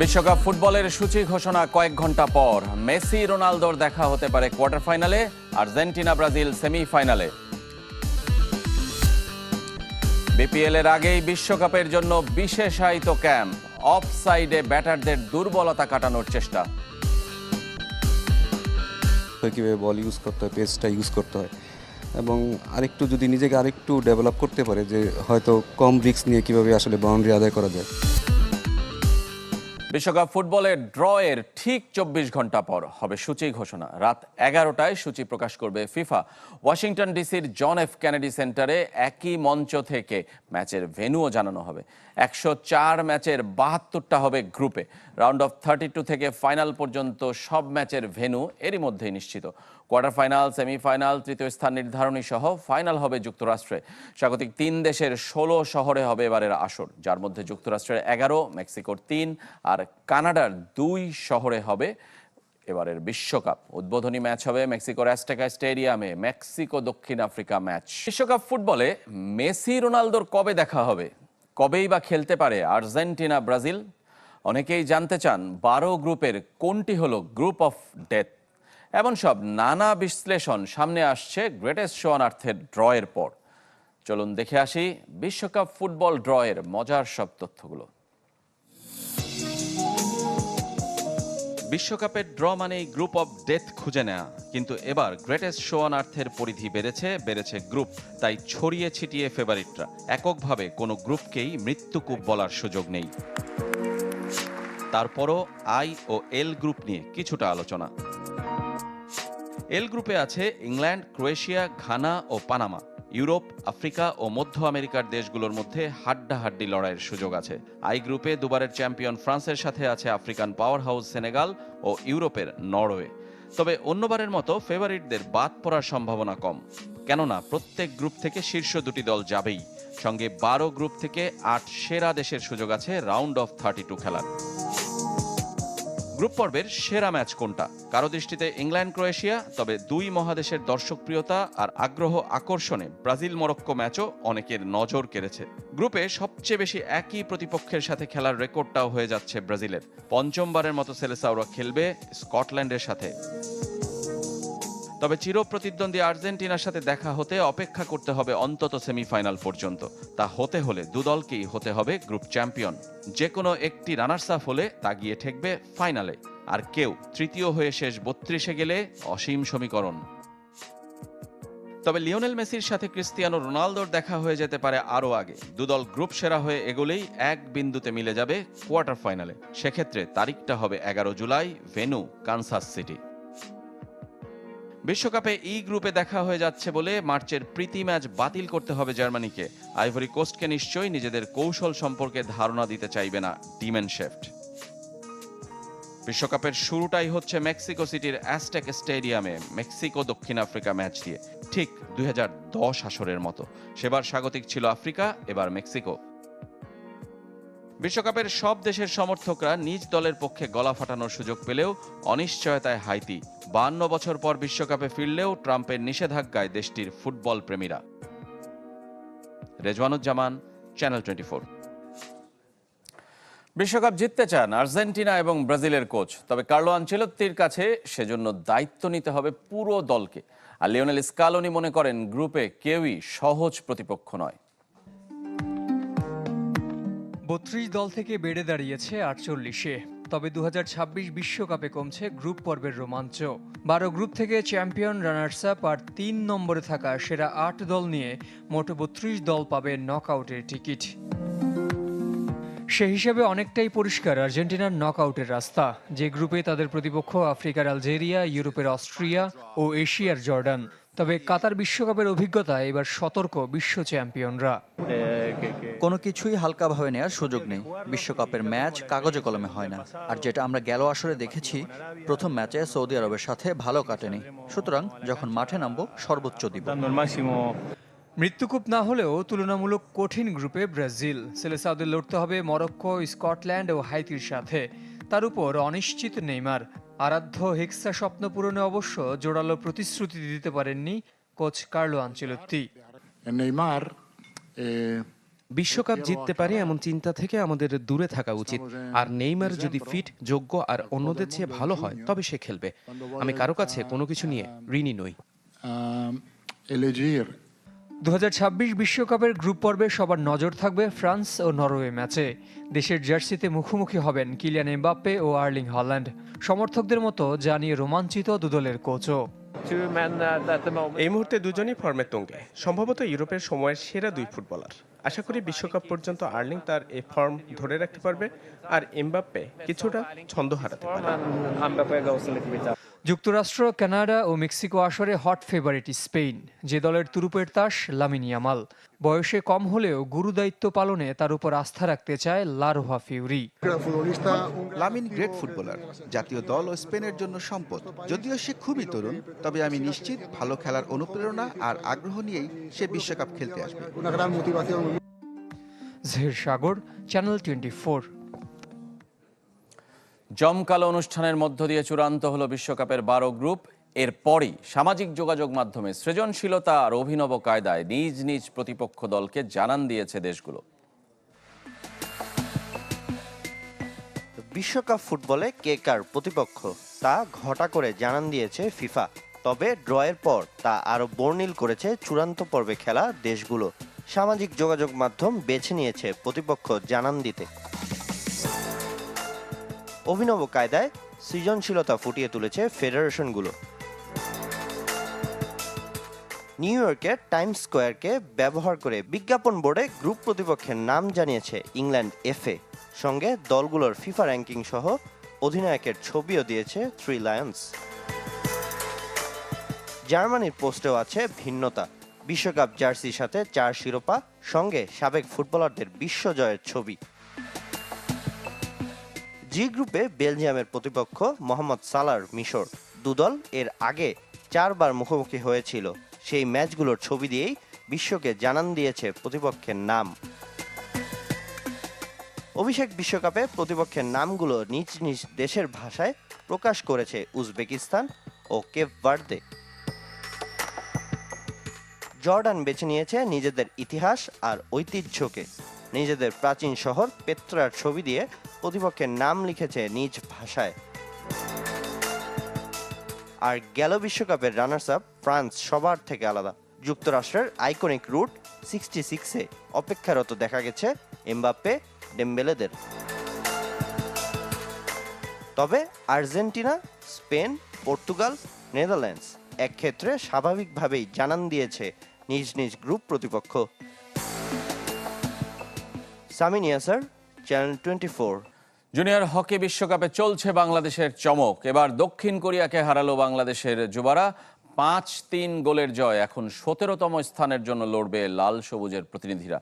বিশ্বকাপ ফুটবলের সূচি ঘোষণা কয়েক ঘণ্টা পর। মেসি, রোনালদোর দেখা হতে পারে কোয়ার্টার ফাইনালে আর্জেন্টিনা, ব্রাজিল সেমিফাইনালে। বিপিএল এর আগেই বিশ্বকাপের জন্য বিশেষায়িত ক্যাম্প। অফ সাইডে ব্যাটারদের দুর্বলতা কাটানোর চেষ্টা। কীভাবে বল ইউজ করতে হয় পেসটা ইউজ করতে হয়। এবং আরেকটু যদি নিজেকে আরেকটু ডেভেলপ করতে পারে যে হয়তো কম রিস্ক নিয়ে কীভাবে আসলে বাউন্ডারি আদায় করা যায়। বিশ্বকাপ ফুটবলের ড্র এর ঠিক চব্বিশ ঘণ্টা পর হবে সূচি ঘোষণা। রাত এগারোটায় সূচি প্রকাশ করবে ফিফা। ওয়াশিংটন ডিসির জন এফ কেনেডি সেন্টারে একই মঞ্চ থেকে ম্যাচের ভেন্যুও জানানো হবে। একশো চার ম্যাচের বাহাত্তরটা হবে গ্রুপে রাউন্ড অফ থার্টি টু থেকে ফাইনাল পর্যন্ত সব ম্যাচের ভেন্যু এরই মধ্যেই নিশ্চিত। কোয়ার্টার ফাইনাল সেমিফাইনাল তৃতীয় স্থান নির্ধারণী সহ ফাইনাল হবে যুক্তরাষ্ট্রে। স্বাগতিক তিন দেশের ষোলো শহরে হবে এবারের আসর। যার মধ্যে যুক্তরাষ্ট্রের এগারো, মেক্সিকোর তিন আর কানাডার দুই শহরে হবে এবারের বিশ্বকাপ। উদ্বোধনী ম্যাচ হবে মেক্সিকোর অ্যাস্টেকা স্টেডিয়ামে। মেক্সিকো দক্ষিণ আফ্রিকা ম্যাচ। বিশ্বকাপ ফুটবলে মেসি, রোনালদোর কবে দেখা হবে? কবেই বা খেলতে পারে আর্জেন্টিনা, ব্রাজিল? অনেকেই জানতে চান বারো গ্রুপের কোনটি হল গ্রুপ অফ ডেথ। এমন সব নানা বিশ্লেষণ সামনে আসছে গ্রেটেস্ট শোয়ানার্থের ড্রয়ের পর। চলুন দেখে আসি বিশ্বকাপ ফুটবল ড্রয়ের মজার সব তথ্যগুলো। বিশ্বকাপের ড্র মানেই গ্রুপ অফ ডেথ খুঁজে নেয়া। কিন্তু এবার গ্রেটেস্ট শো শোয়ানার্থের পরিধি বেড়েছে বেড়েছে গ্রুপ। তাই ছড়িয়ে ছিটিয়ে ফেভারিটরা। এককভাবে কোনো গ্রুপকেই মৃত্যুকূপ বলার সুযোগ নেই। তারপরও আই ও এল গ্রুপ নিয়ে কিছুটা আলোচনা। এল গ্রুপে আছে ইংল্যান্ড, ক্রোয়েশিয়া, ঘানা ও পানামা। ইউরোপ, আফ্রিকা ও মধ্য আমেরিকার দেশগুলোর মধ্যে হাড্ডাহাড্ডি লড়াইয়ের সুযোগ আছে। আই গ্রুপে দুবারের চ্যাম্পিয়ন ফ্রান্সের সাথে আছে আফ্রিকান পাওয়ার হাউস সেনেগাল ও ইউরোপের নরওয়ে। তবে অন্যবারের মতো ফেভারিটদের বাদ পড়ার সম্ভাবনা কম। কেননা প্রত্যেক গ্রুপ থেকে শীর্ষ দুটি দল যাবেই। সঙ্গে বারো গ্রুপ থেকে আট সেরা দেশের সুযোগ আছে রাউন্ড অফ থার্টি টু খেলার। গ্রুপ পর্বের সেরা ম্যাচ কোনটা? কারও দৃষ্টিতে ইংল্যান্ড, ক্রোয়েশিয়া, তবে দুই মহাদেশের দর্শকপ্রিয়তা আর আগ্রহ আকর্ষণে ব্রাজিল মরক্কো ম্যাচও অনেকের নজর কেড়েছে। গ্রুপে সবচেয়ে বেশি একই প্রতিপক্ষের সাথে খেলার রেকর্ডটাও হয়ে যাচ্ছে ব্রাজিলের। পঞ্চমবারের মতো সেলেসাওরা খেলবে স্কটল্যান্ডের সাথে। তবে চিরপ্রতিদ্বন্দ্বী আর্জেন্টিনার সাথে দেখা হতে অপেক্ষা করতে হবে অন্তত সেমিফাইনাল পর্যন্ত। তা হতে হলে দুদলকেই হতে হবে গ্রুপ চ্যাম্পিয়ন। যে কোনো একটি রানার্স আপ হলে তা গিয়ে ঠেকবে ফাইনালে। আর কেউ তৃতীয় হয়ে শেষ বত্রিশে গেলে অসীম সমীকরণ। তবে লিওনেল মেসির সাথে ক্রিস্তিয়ানো রোনালদোর দেখা হয়ে যেতে পারে আরও আগে। দুদল গ্রুপ সেরা হয়ে এগোলেই এক বিন্দুতে মিলে যাবে কোয়ার্টার ফাইনালে। সেক্ষেত্রে তারিখটা হবে এগারো জুলাই, ভেনু, কানসাস সিটি। বিশ্বকাপে ই গ্রুপে দেখা হয়ে যাচ্ছে বলে মার্চের প্রীতি ম্যাচ বাতিল করতে হবে জার্মানিকে। আইভরি কোস্টকে নিশ্চয়ই নিজেদের কৌশল সম্পর্কে ধারণা দিতে চাইবে না ডিমেন শেফট বিশ্বকাপের শুরুটাই হচ্ছে মেক্সিকো সিটির অ্যাস্টেক স্টেডিয়ামে মেক্সিকো দক্ষিণ আফ্রিকা ম্যাচ দিয়ে। ঠিক দুই হাজার দশ আসরের মতো। সেবার স্বাগতিক ছিল আফ্রিকা, এবার মেক্সিকো। বিশ্বকাপের সব দেশের সমর্থকরা নিজ দলের পক্ষে গলা ফাটানোর সুযোগ পেলেও অনিশ্চয়তায় হাইতি। বান্ন বছর পর বিশ্বকাপে ফিরলেও ট্রাম্পের নিষেধাজ্ঞায় দেশটির ফুটবল প্রেমীরা। রেজওয়ানুজ্জামান চ্যানেল টোয়েন্টি ফোর বিশ্বকাপ জিততে চান আর্জেন্টিনা এবং ব্রাজিলের কোচ। তবে কার্লো আঞ্চেলত্তির কাছে সেজন্য দায়িত্ব নিতে হবে পুরো দলকে। আর লিওনেল স্কালোনি মনে করেন, গ্রুপে কেউই সহজ প্রতিপক্ষ নয়। বত্রিশ দল থেকে বেড়ে দাঁড়িয়েছে আটচল্লিশে। তবে দু বিশ্বকাপে কমছে গ্রুপ পর্বের রোমাঞ্চ। বারো গ্রুপ থেকে চ্যাম্পিয়ন রানার্স আপ আর তিন নম্বরে থাকা সেরা আট দল নিয়ে মোট বত্রিশ দল পাবে নকআউটের টিকিট। সে হিসেবে অনেকটাই পরিষ্কার আর্জেন্টিনার নকআউটের রাস্তা, যে গ্রুপে তাদের প্রতিপক্ষ আফ্রিকার আলজেরিয়া, ইউরোপের অস্ট্রিয়া ও এশিয়ার জর্ডান। তবে কাতার বিশ্বকাপের অভিজ্ঞতা এবার সতর্ক বিশ্ব চ্যাম্পিয়নরা। কোনো কিছুই হালকাভাবে নেওয়ার সুযোগ নেই। বিশ্বকাপের ম্যাচ কাগজে কলমে হয় না। আর যেটা আমরা গেল আসরে দেখেছি প্রথম ম্যাচে সৌদি আরবের সাথে ভালো কাটেনি। সুতরাং যখন মাঠে নামবো সর্বোচ্চ দিব। মৃত্যুকূপ না হলেও তুলনামূলক কঠিন গ্রুপে ব্রাজিল। সেলেসাউদের লড়তে হবে মরক্কো স্কটল্যান্ড ও হাইতির সাথে। তার উপর অনিশ্চিত নেইমার। আরাধ্য হেক্সা স্বপ্ন পূরণে অবশ্য জোরালো প্রতিশ্রুতি দিতে পারেননি কোচ কার্লো আঞ্চেলত্তি। বিশ্বকাপ জিততে পারে এমন চিন্তা থেকে আমাদের দূরে থাকা উচিত। আর নেইমার যদি ফিট যোগ্য আর অন্যদের চেয়ে ভালো হয় তবে সে খেলবে। আমি কারও কাছে কোনো কিছু নিয়ে ঋণী নই। দু বিশ্বকাপের গ্রুপ পর্বে সবার নজর থাকবে ফ্রান্স ও নরওয়ে ম্যাচে। দেশের জার্সিতে মুখোমুখি হবেন কিলিয়ান এমবাপ্পে ও আর্লিং হল্যান্ড। সমর্থকদের মতো জানিয়ে রোমাঞ্চিত দুদলের কোচও। এই মুহূর্তে দুজনই ফর্মের তঙ্গে। সম্ভবত ইউরোপের সময়ের সেরা দুই ফুটবলার। আশা করি বিশ্বকাপ পর্যন্ত আর্লিং তার এ ফর্ম ধরে রাখতে পারবে আর এমবাপ্পে কিছুটা ছন্দ হারাতে যুক্তরাষ্ট্র, কানাডা ও মেক্সিকো আসরে হট ফেভারিট স্পেন যে দলের তুরুপের তাস লামিন ইয়ামাল। বয়সে কম হলেও গুরুদায়িত্ব পালনে তার উপর আস্থা রাখতে চায় লারোহা ফিউরি। লামিন গ্রেট ফুটবলার জাতীয় দল ও স্পেনের জন্য সম্পদ। যদিও সে খুবই তরুণ তবে আমি নিশ্চিত ভালো খেলার অনুপ্রেরণা আর আগ্রহ নিয়েই সে বিশ্বকাপ খেলতে আসবে। Zahir Sagar channel twenty four. জমকালো অনুষ্ঠানের মধ্য দিয়ে চূড়ান্ত হলো বিশ্বকাপের বারো গ্রুপ। এরপরই সামাজিক যোগাযোগ মাধ্যমে সৃজনশীলতা আর অভিনব কায়দায় নিজ নিজ প্রতিপক্ষ দলকে জানান দিয়েছে দেশগুলো। বিশ্বকাপ ফুটবলে কে কার প্রতিপক্ষ তা ঘটা করে জানান দিয়েছে ফিফা। তবে ড্রয়ের পর তা আরও বর্ণিল করেছে চূড়ান্ত পর্বে খেলা দেশগুলো। সামাজিক যোগাযোগ মাধ্যম বেছে নিয়েছে প্রতিপক্ষ জানান দিতে। অভিনব কায়দায় সৃজনশীলতা ফুটিয়ে তুলেছে ফেডারেশনগুলো। নিউ ইয়র্কের টাইম স্কোয়ারকে ব্যবহার করে বিজ্ঞাপন বোর্ডে গ্রুপ প্রতিপক্ষের নাম জানিয়েছে ইংল্যান্ড এফএ। সঙ্গে দলগুলোর ফিফা র্যাঙ্কিং সহ অধিনায়কের ছবিও দিয়েছে থ্রি লায়ন্স জার্মানির পোস্টেও আছে ভিন্নতা। বিশ্বকাপ জার্সির সাথে চার শিরোপা, সঙ্গে সাবেক ফুটবলারদের বিশ্বজয়ের ছবি। জি গ্রুপে বেলজিয়ামের প্রতিপক্ষ মোহাম্মদ সালার মিশর। দুদল এর আগে চারবার মুখোমুখি হয়েছিল। সেই ম্যাচগুলোর ছবি দিয়েই বিশ্বকে জানান দিয়েছে প্রতিপক্ষের নাম। অভিষেক বিশ্বকাপে প্রতিপক্ষের নামগুলো নিজ নিজ দেশের ভাষায় প্রকাশ করেছে উজবেকিস্তান ও কেপ ভার্দে। জর্ডান বেছে নিয়েছে নিজেদের ইতিহাস আর ঐতিহ্যকে। নিজেদের প্রাচীন শহর পেত্রার ছবি দিয়ে প্রতিপক্ষের নাম লিখেছে নিজ ভাষায়। আর গেল বিশ্বকাপের রানার্স আপ ফ্রান্স সবার থেকে আলাদা। যুক্তরাষ্ট্রের আইকনিক রুট সিক্সটি সিক্সে অপেক্ষারত দেখা গেছে এমবাপ্পে, ডেম্বেলেদের। তবে আর্জেন্টিনা, স্পেন, পর্তুগাল, নেদারল্যান্ডস এক ক্ষেত্রে স্বাভাবিকভাবেই জানান দিয়েছে নিজ নিজ গ্রুপ প্রতিপক্ষ। Samin Yasar channel twenty junior hockey বিশ্বকাপে চলছে বাংলাদেশের চমক। এবার দক্ষিণ কোরিয়াকে হারালো বাংলাদেশের যুবারা। পাঁচ তিন গোলের জয় এখন সতেরোতম স্থানের জন্য লড়বে লাল সবুজের প্রতিনিধিরা।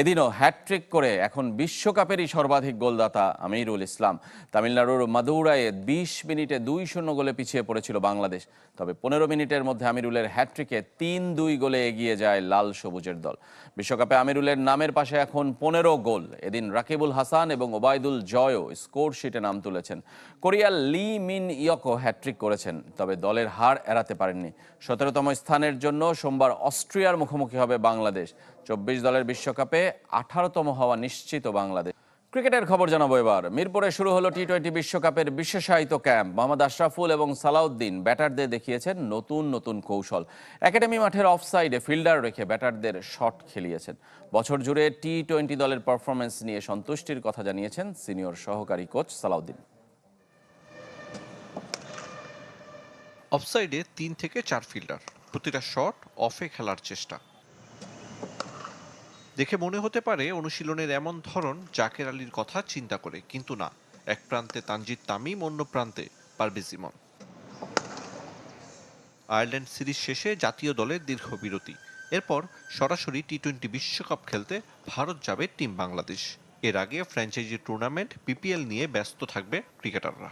এদিনও হ্যাটট্রিক করে এখন বিশ্বকাপেরই সর্বাধিক গোলদাতা আমিরুল ইসলাম। তামিলনাড়ুর মাদুরায়ে বিশ মিনিটে দুই শূন্য গোলে পিছিয়ে পড়েছিল বাংলাদেশ। তবে পনেরো মিনিটের মধ্যে আমিরুলের হ্যাটট্রিকে তিন দুই গোলে এগিয়ে যায় লাল সবুজের দল। বিশ্বকাপে আমিরুলের নামের পাশে এখন পনেরো গোল। এদিন রাকিবুল হাসান এবং ওবায়দুল জয়ও স্কোর শিটে নাম তুলেছেন। কোরিয়ার লি মিন ইয়কো হ্যাট্রিক করেছেন, তবে দলের হার এড়াতে পারেননি। সতেরোতম স্থানের জন্য সোমবার অস্ট্রিয়ার মুখোমুখি হবে বাংলাদেশ। চব্বিশ দলের বিশ্বকাপে আঠারোতম হওয়া নিশ্চিত বাংলাদেশ। ক্রিকেটের খবর জানাব এবার। মিরপুরে শুরু হলো টি টোয়েন্টি বিশ্বকাপের বিশেষায়িত ক্যাম্প। মোহাম্মদ আশরাফুল এবং সালাউদ্দিন ব্যাটারদের দেখিয়েছেন নতুন নতুন কৌশল। একাডেমি মাঠের অফসাইডে ফিল্ডার রেখে ব্যাটারদের শট খেলিয়েছেন। বছর জুড়ে টি টোয়েন্টি দলের পারফরমেন্স নিয়ে সন্তুষ্টির কথা জানিয়েছেন সিনিয়র সহকারী কোচ সালাউদ্দিন। অফসাইডে তিন থেকে চার ফিল্ডার, প্রতিটা শট অফে খেলার চেষ্টা। দেখে মনে হতে পারে অনুশীলনের এমন ধরন জাকের আলীর কথা চিন্তা করে, কিন্তু না। এক প্রান্তে তানজিদ তামিম, অন্য প্রান্তে পারভেজ ইমন। আয়ারল্যান্ড সিরিজ শেষে জাতীয় দলের দীর্ঘ বিরতি। এরপর সরাসরি টি টোয়েন্টি বিশ্বকাপ খেলতে ভারত যাবে টিম বাংলাদেশ। এর আগে ফ্র্যাঞ্চাইজি টুর্নামেন্ট বিপিএল নিয়ে ব্যস্ত থাকবে ক্রিকেটাররা।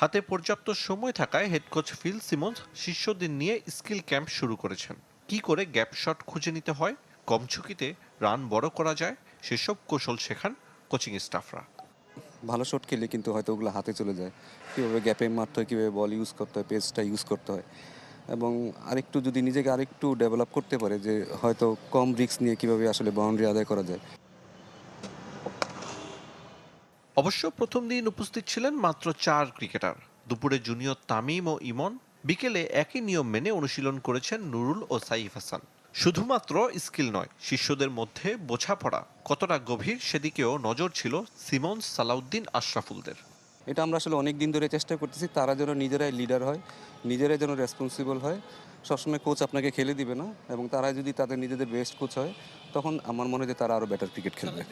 হাতে পর্যাপ্ত সময় থাকায় হেড কোচ ফিল সিমন্স শিষ্যদের নিয়ে স্কিল ক্যাম্প শুরু করেছেন। কি করে গ্যাপ শট খুঁজে নিতে হয়, কম ঝুঁকিতে রান বড় করা যায়, সেসব কৌশল শেখান কোচিং স্টাফরা ভালো শট খেলে কিন্তু হয়তো ওগুলো হাতে চলে যায়। কীভাবে গ্যাপে মারতে হয়, কীভাবে বল ইউজ করতে হয় পেসটা ইউজ করতে হয়। এবং আরেকটু যদি নিজেকে আরেকটু ডেভেলপ করতে পারে যে হয়তো কম রিস্ক নিয়ে কীভাবে আসলে বাউন্ডারি আদায় করা যায়। অবশ্য প্রথম দিন উপস্থিত ছিলেন মাত্র চার ক্রিকেটার। দুপুরে জুনিয়র তামিম ও ইমন, বিকেলে একই নিয়ম মেনে অনুশীলন করেছেন নুরুল ও সাইফ হাসান। শুধুমাত্র স্কিল নয়, শিষ্যদের মধ্যে বোঝাপড়া কতটা গভীর সেদিকেও নজর ছিল সিমন সালাউদ্দিন আশরাফুলদের। এটা আমরা আসলে অনেক দিন ধরে চেষ্টা করতেছি, তারা যেন নিজেরাই লিডার হয়, নিজেরাই যেন রেসপন্সিবল হয়। সবসময় কোচ আপনাকে খেলে দিবে না, এবং তারা যদি তাদের নিজেদের বেস্ট কোচ হয়, তখন আমার মনে হয় যে তারা আরও বেটার ক্রিকেট খেলবে।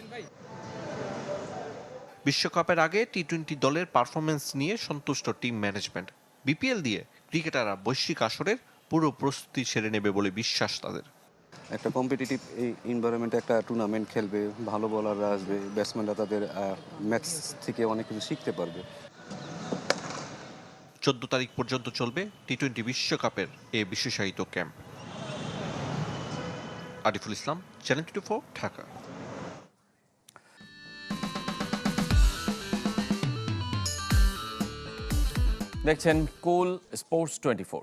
বিশ্বকাপের আগে টি টোয়েন্টি দলের পারফরমেন্স নিয়ে সন্তুষ্ট টিম ম্যানেজমেন্ট বিপিএল দিয়ে ক্রিকেটাররা বৈশ্বিক আসরের পুরো প্রস্তুতি সেরে নেবে বলে বিশ্বাস তাদের। একটা কম্পিটিটিভ এই এনভায়রনমেন্টে একটা টুর্নামেন্ট খেলবে ভালো বলাররা আসবে ব্যাটসম্যানরা তাদের ম্যাচ থেকে অনেক কিছু শিখতে পারবে। চোদ্দ তারিখ পর্যন্ত চলবে টি টোয়েন্টি বিশ্বকাপের এ বিশেষায়িত camp Ariful Islam channel twenty four Dhaka. দেখছেন cool sports twenty four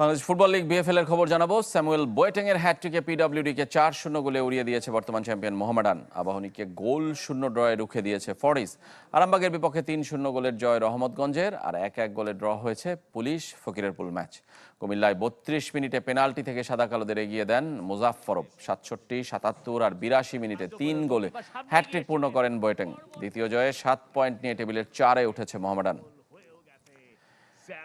Bangladesh football league BFL এর খবর জানাব। স্যামুয়েল বোয়েটেং এর হ্যাট্রিকে পিডব্লিউডি কে চার শূন্য গোলে উড়িয়ে দিয়েছে বর্তমান চ্যাম্পিয়ন মোহামেডান। আবাহনীকে গোল শূন্য ড্রয়ে রুখে দিয়েছে ফরিস আরামবাগের বিপক্ষে তিন শূন্য গোলের জয় রহমতগঞ্জের আর এক এক গোলে ড্র হয়েছে পুলিশ ফকিরেরপুল ম্যাচ। কুমিল্লায় বত্রিশ মিনিটে পেনাল্টি থেকে সাদা কালোদের এগিয়ে দেন মুজাফফরব সাতষট্টি, সাতাত্তর আর বিরাশি মিনিটে তিন গোলে হ্যাট্রিক পূর্ণ করেন বোয়েটেং। দ্বিতীয় জয়ে সাত পয়েন্ট নিয়ে টেবিলের চারে উঠেছে মোহামেডান।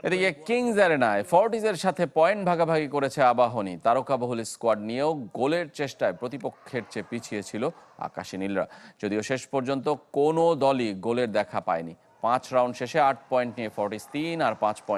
এদিকে কিংস অ্যারেনায় ফর্টিজের সাথে পয়েন্ট ভাগাভাগি করেছে আবাহনী। তারকা বহুল স্কোয়াড নিয়েও গোলের চেষ্টায় প্রতিপক্ষের চেয়ে পিছিয়ে ছিল আকাশী নীলরা। যদিও শেষ পর্যন্ত কোনো দলই গোলের দেখা পায়নি। পাঁচ রাউন্ড শেষে আট পয়েন্ট নিয়ে ফর্টিস তিন আর পাঁচ পয়েন্ট